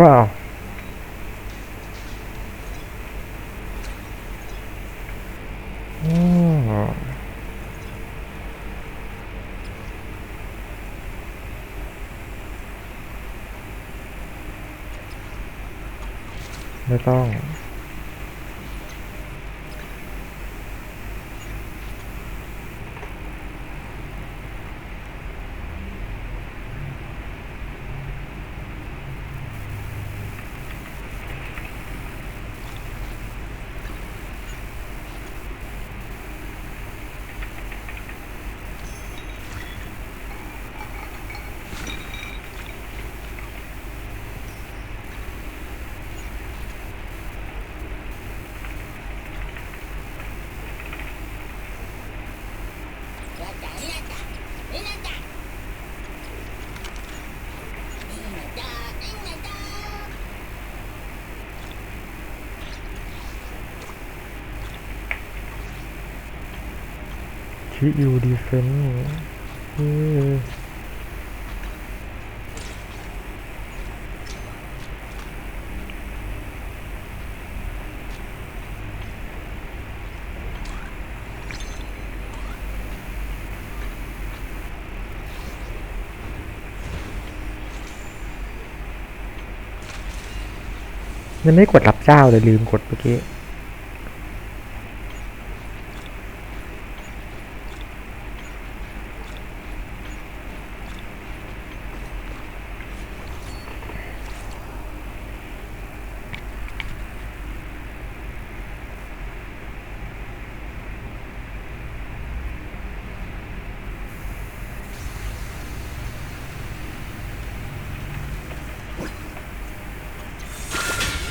ว้าวอื มไม่ต้องที่ยูดีเฟนต์ยังไม่กดรับเจ้าเลยลืมกดเมื่อกี้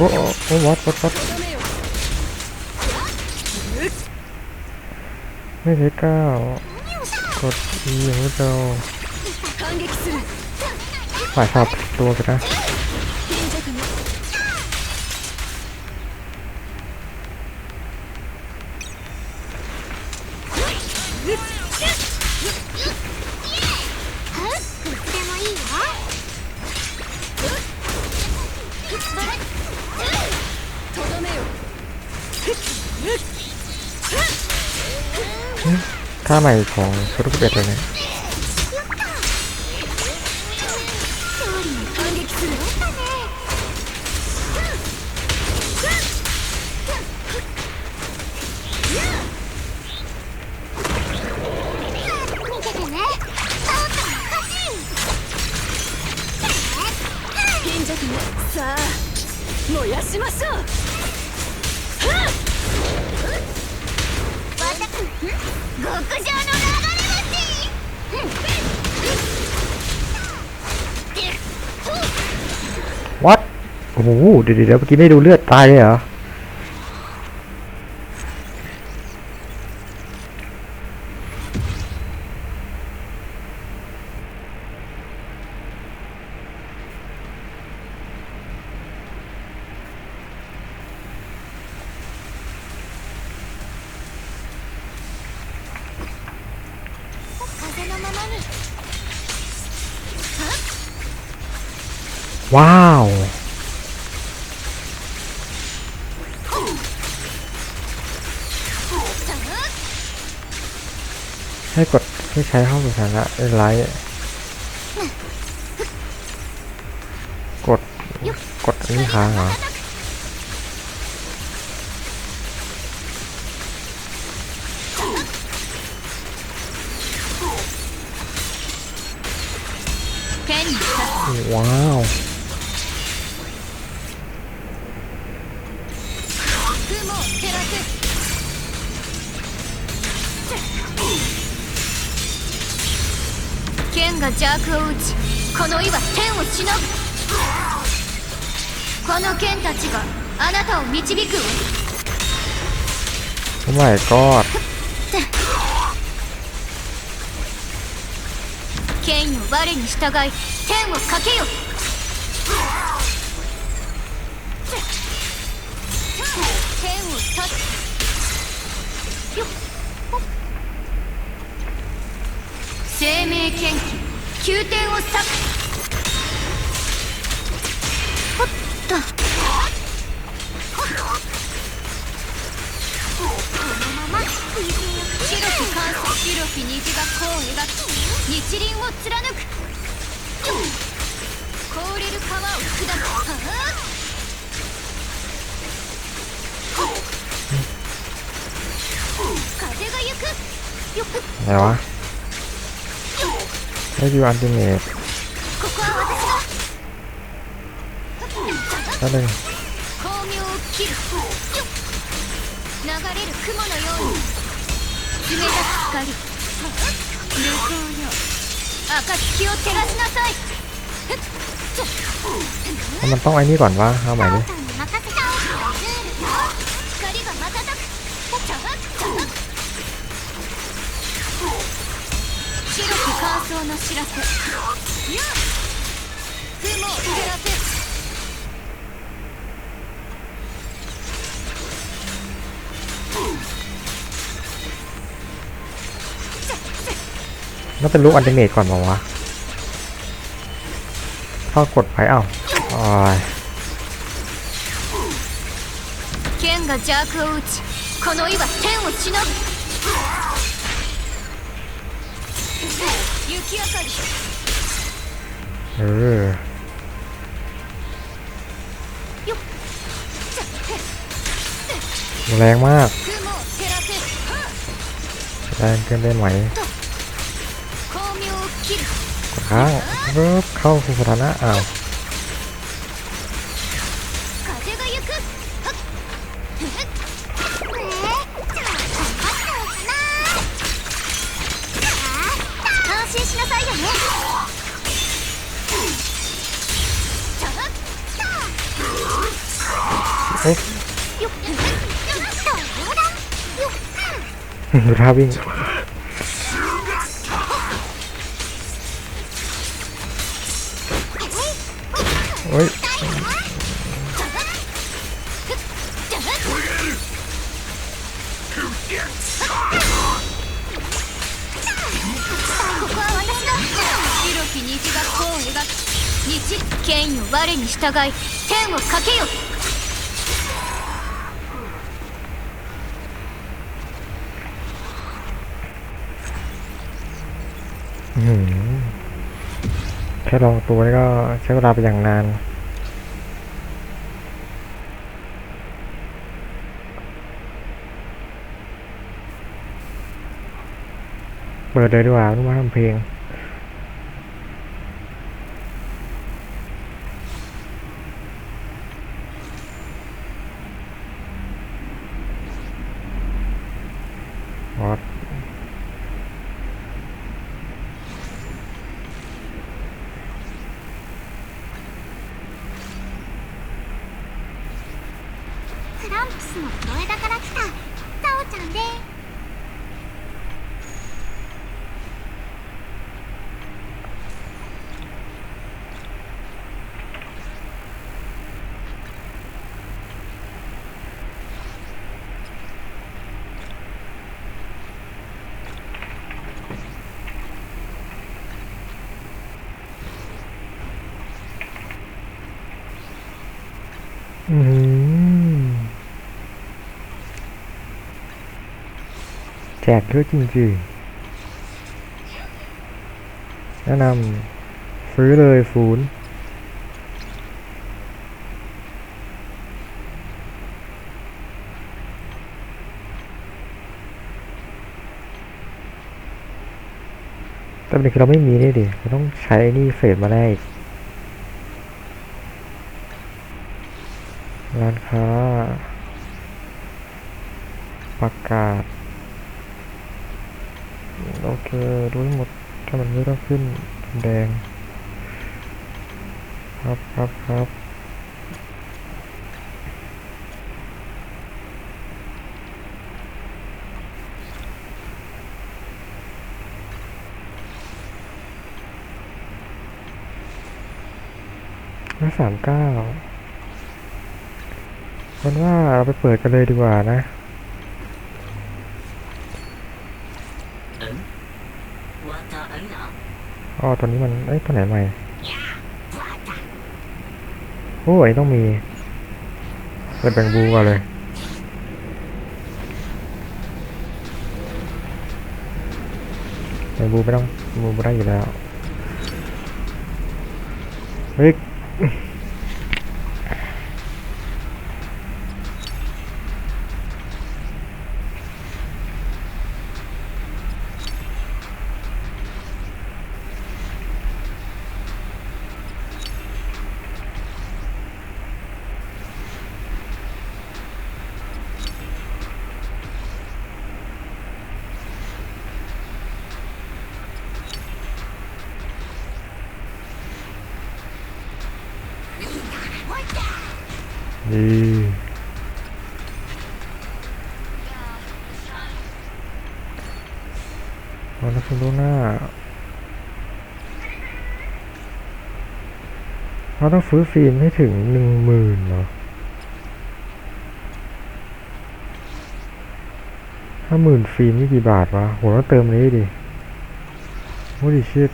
โอ้โอ้โอ้วัดวัดวัดไม่ใช่เก้ากดอีของเราฝ่ายสับตัวกันนะ ท่าใหม่ของฟุตบอลเล 極上の流れ星うん วัดโอ้โหเดี๋ยวเดี๋ยวเดี๋ยวเมื่อกี้ไม่ดูเลือดตายเลยเหรอ ว้าว ให้กดให้ใช้เข้าสถานะไลท์กด กดอันนี้ค้างเหรอว้าว 邪悪を打ちこの意は天をしのぐ。この剣たちがあなたを導く。わโอ้ my god 剣よ我に従い天をかけよをさっと。このまま白き関白き虹が弧を描き日輪を貫く。凍れる川を砕く。風が行く。よく。 ถ้าอยู่อันดีเมตนั่นเองมันต้องไอ้นี่ก่อนวะเอาใหม่ดิ 乾燥の知らせやっ雲を照らせ แล้วเป็นลูกอันติเมตก่อนบอกวะเข้ากดไปเอ้าโอ้ย 剣が邪悪を打ちこの意は天を忍ぶ แรงมาก แรงเกินได้ไหมข้างเริ่มเข้าสถานะอ้าว อ๊ะ よっちょっと横断よっ ดูท่าวิ่งโอ้ย チャハッここは私だ白き虹が弧を描き日権威を我に従い天をかけよ ค่ลองตัวนี่ก็ใช้เวลาไปอย่างนาน เปิดเลยดีกว่ารู้ว่าทำเพลง แจกเยอะจริงๆ แนะนำซื้อเลยศูนย์แต่เด็นคือเราไม่มีนี่ดิเราต้องใช้นี่เฟสมาได้อี กานค้า ประกาศ โอเคดูให้หมด ถ้ามันไม่ต้องขึ้นแดง ครับครับครับร้อยสามเก้า มันว่าเราไปเปิดกันเลยดีกว่านะอ๋อตัวนี้มันเอ้ยตัวไหนใหม่โอ้ยต้องมีเปิดแบงบูก่อนเลยในบูไม่ต้องบูไม่ได้อยู่แล้วเฮ้ย นี่ เอาละคุณลูน่าเราต้องฟื้นฟิล์มให้ถึงหนึ่งหมื่นเนาะห้าหมื่นฟิล์มนี่กี่บาทวะโหต้องเติมนี้ดิโอ้ดิชิต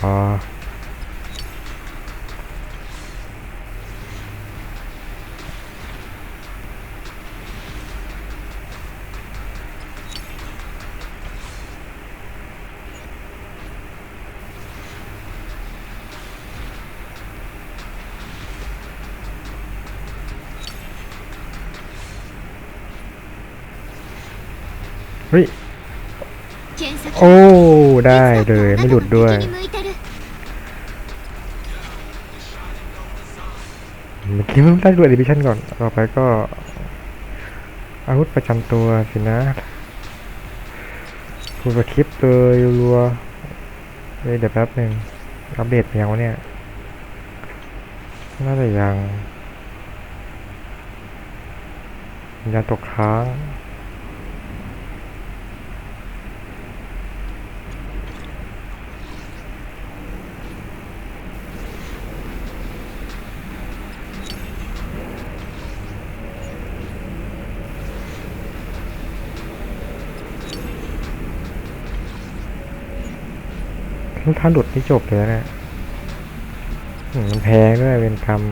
อ่าเฮ้ย剣先โอ้ ได้เลย ไม่หลุดด้วย เมื่อกี้มันได้ดูเอดิวิชั่นก่อน ต่อไปก็ อาวุธประจำตัวสินะคุณสคลิปต์เลยรัวเดี๋ยวแป๊บหนึ่งอัปเดตเพียงวะเนี่ย น่าจะยังยาตกค้าง ถ้าหลุดนี่จบเลยนะเนี่ยอืมมันแพงด้วยเป็นกรรม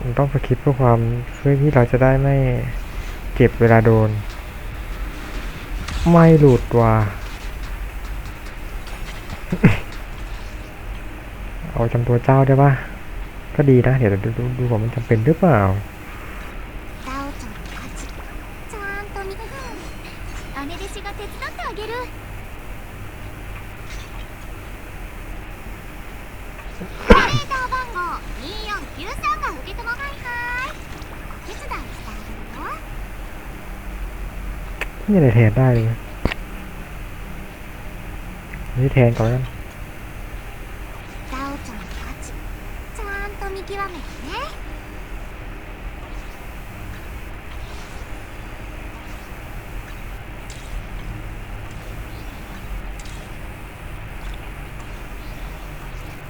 มันต้องสคิปเพื่อความเพื่อที่เราจะได้ไม่เจ็บเวลาโดน ไม่หลุดว่ะ อจำตัวเจ้าได้ปะก็ดีนะ เดี๋ยวดูดูว่ามันจำเป็นหรือเปล่าไม่มีอแทนได้เลยนี่แทนก่อน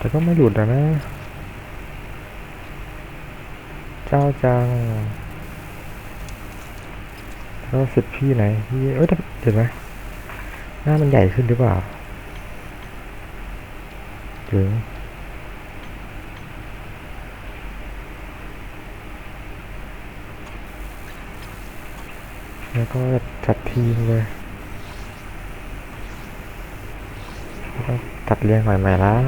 แต่ก็ไม่หลุดอะนะ เจ้าจังแล้วสิทธิ์พี่ไหนพี่เอ้ยเห็นไหมหน้ามันใหญ่ขึ้นหรือเปล่าถึงแล้วก็จัดทีมเลยต้องจัดเรียงใหม่ๆแล้ว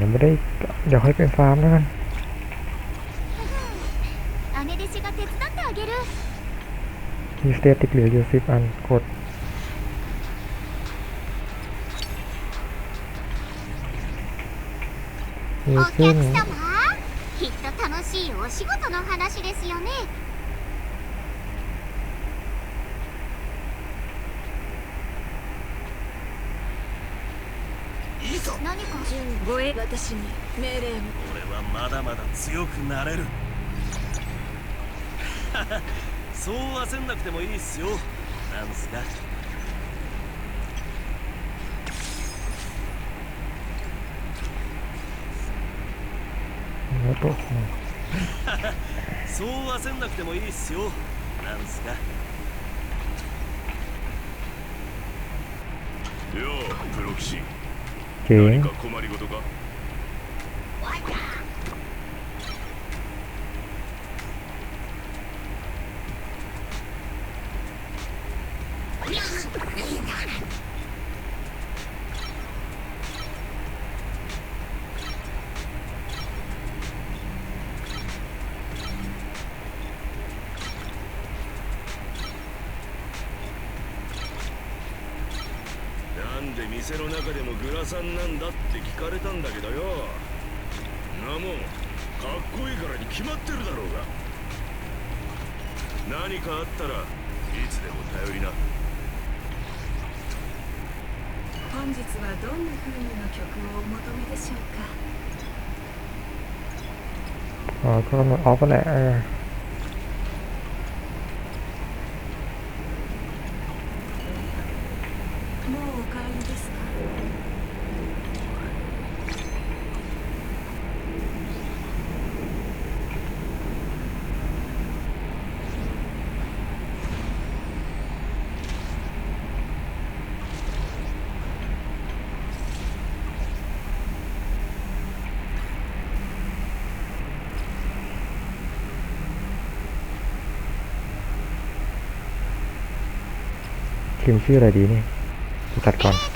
ยังไม่ได้ เดี๋ยวค่อยเป็นฟาร์มแล้วกัน 姉弟子が手伝ってあげる มีสเตติกเหลืออยู่สิบอัน กด มี お ขึ้น 客様きっと楽しいお仕事の話ですよね 私に命令を。俺はまだまだ強くなれる。そう焦んなくてもいいっすよ。なんすか。そう焦んなくてもいいっすよ。なんすか。ようプロ騎士 เจ๋ 店の中でもグラサンなんだって聞かれたんだけどよ。なもんかっこいいからに決まってるだろうが。何かあったらいつでも頼りな。本日はどんな風味の曲をお求めでしょうか？あ、これも危ない。 ทีมชื่ออะไรดีนี่ดูตัดก่อน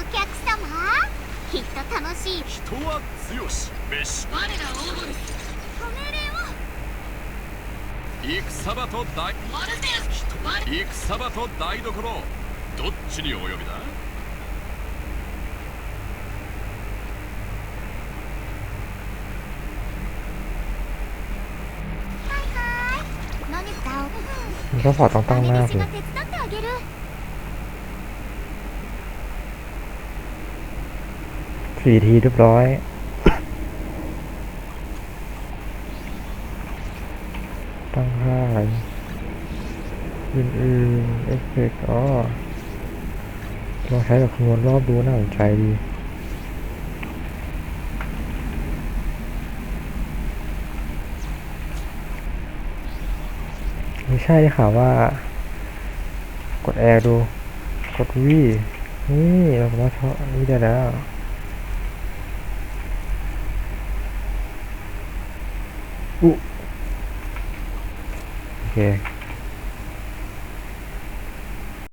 お客様？きっと楽しい。人は強し飯我らオール命令を戦場と戦場と台所どっちにお呼びだ你这话当当那样。 สี่ทีเรียบร้อยตั้งค่าอื่นๆเอฟเฟกต์อ๋อลองใช้แบบคำนวณรอบดูน่าสนใจดีไม่ใช่ค่ะว่า กดแอร์ดู กดวีนี่เราสามารถชอบนี่ได้แล้ว โอเค